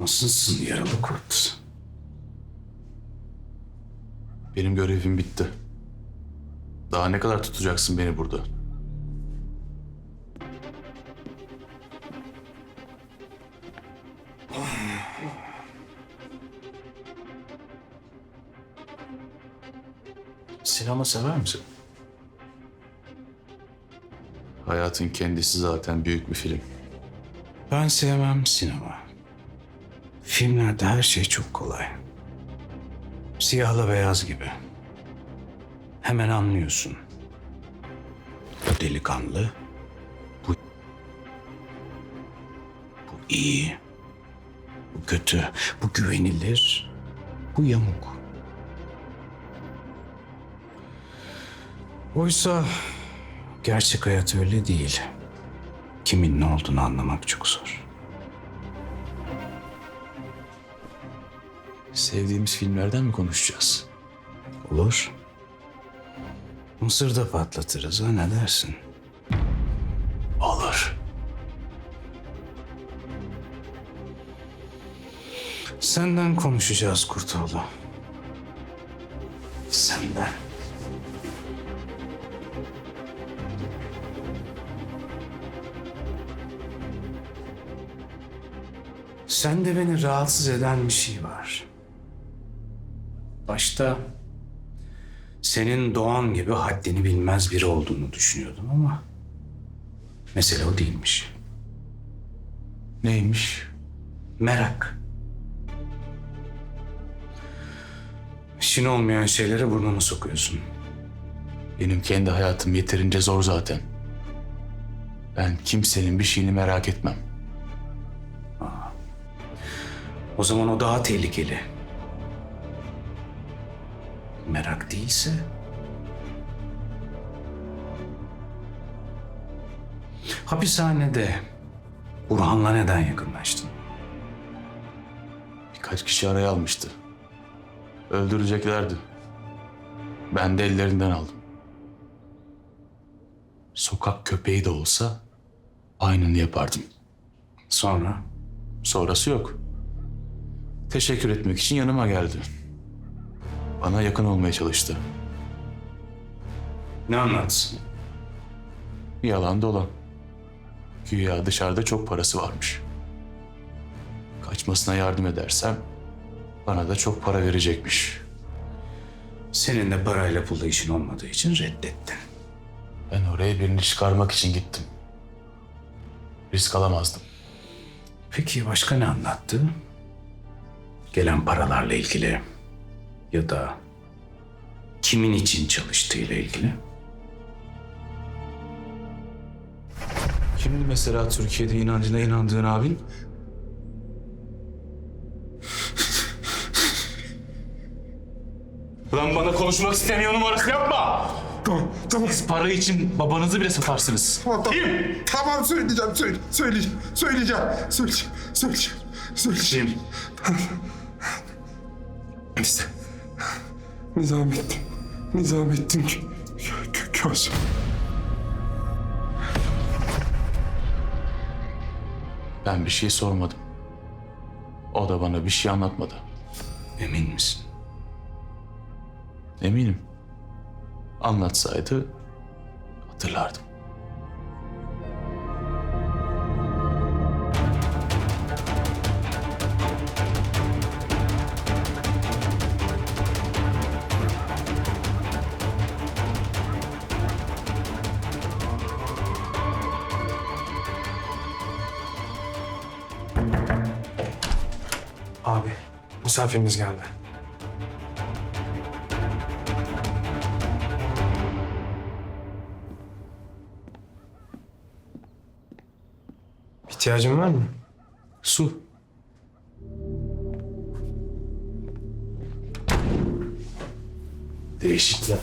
Nasılsın yaralı kurt? Benim görevim bitti. Daha ne kadar tutacaksın beni burada? Sinema sever misin? Hayatın kendisi zaten büyük bir film. Ben sevmem sinema. Filmlerde her şey çok kolay. Siyahla beyaz gibi. Hemen anlıyorsun. Bu delikanlı. Bu... Bu iyi. Bu kötü. Bu güvenilir. Bu yamuk. Oysa gerçek hayat öyle değil. Kimin ne olduğunu anlamak çok zor. Sevdiğimiz filmlerden mi konuşacağız? Olur. Mısır'da patlatırız ha ne dersin? Olur. Senden konuşacağız Kurtoğlu. Senden. Sende beni rahatsız eden bir şey var. Başta senin Doğan gibi haddini bilmez biri olduğunu düşünüyordum ama mesele o değilmiş. Neymiş? Merak. İşin olmayan şeylere burnunu sokuyorsun. Benim kendi hayatım yeterince zor zaten. Ben kimsenin bir şeyini merak etmem. O zaman o daha tehlikeli. Merak değilse... Hapishanede Burhan'la neden yakınlaştın? Birkaç kişi araya almıştı. Öldüreceklerdi. Ben de ellerinden aldım. Sokak köpeği de olsa aynını yapardım. Sonra Sonrası yok. Teşekkür etmek için yanıma geldi. Bana yakın olmaya çalıştı. ne anlatsın? Yalan dolan. Güya dışarıda çok parası varmış. Kaçmasına yardım edersem bana da çok para verecekmiş. Senin de parayla pulla işin olmadığı için reddettin. Ben oraya birini çıkarmak için gittim. Risk alamazdım. Peki başka ne anlattı? Gelen paralarla ilgili ya da kimin için çalıştığıyla ilgili? Kimdi mesela Türkiye'de inancına inandığın abin? Lan bana konuşmak istemiyor numarası yapma! Tamam, tamam. Siz para için babanızı bile satarsınız. Tamam, tamam. Tamam söyleyeceğim, söyle, söyleyeceğim, söyleyeceğim, söyleyeceğim, söyleyeceğim, söyleyeceğim. İşte Nizamettin, Nizamettin kö, kö, köz. Ben bir şey sormadım. O da bana bir şey anlatmadı. Emin misin? Eminim. Anlatsaydı hatırlardım. Abi, misafirimiz geldi. İhtiyacın var mı? Su. Değişikler.